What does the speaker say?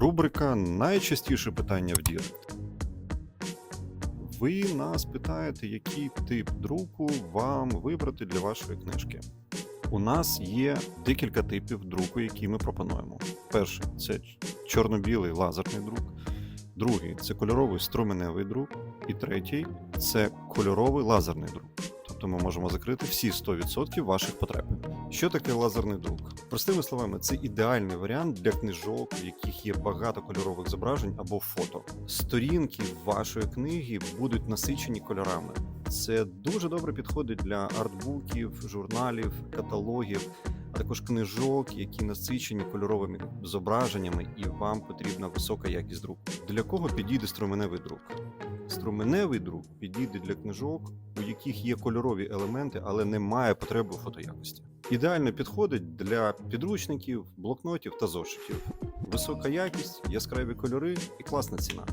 Рубрика Найчастіше питання в Дірект. Ви нас питаєте, який тип друку вам вибрати для вашої книжки. У нас є декілька типів друку, які ми пропонуємо. Перший це чорно-білий лазерний друк, другий це кольоровий струменевий друк, і третій це кольоровий лазерний друк. Тобто ми можемо закрити всі 100% ваших потреб. Що таке лазерний друк? Простими словами, це ідеальний варіант для книжок, в яких є багато кольорових зображень або фото. Сторінки вашої книги будуть насичені кольорами. Це дуже добре підходить для артбуків, журналів, каталогів, а також книжок, які насичені кольоровими зображеннями, і вам потрібна висока якість друку. Для кого підійде струменевий друк? Струменевий друк підійде для книжок, у яких є кольорові елементи, але немає потреби у фотоякості. Ідеально підходить для підручників, блокнотів та зошитів. Висока якість, яскраві кольори і класна ціна.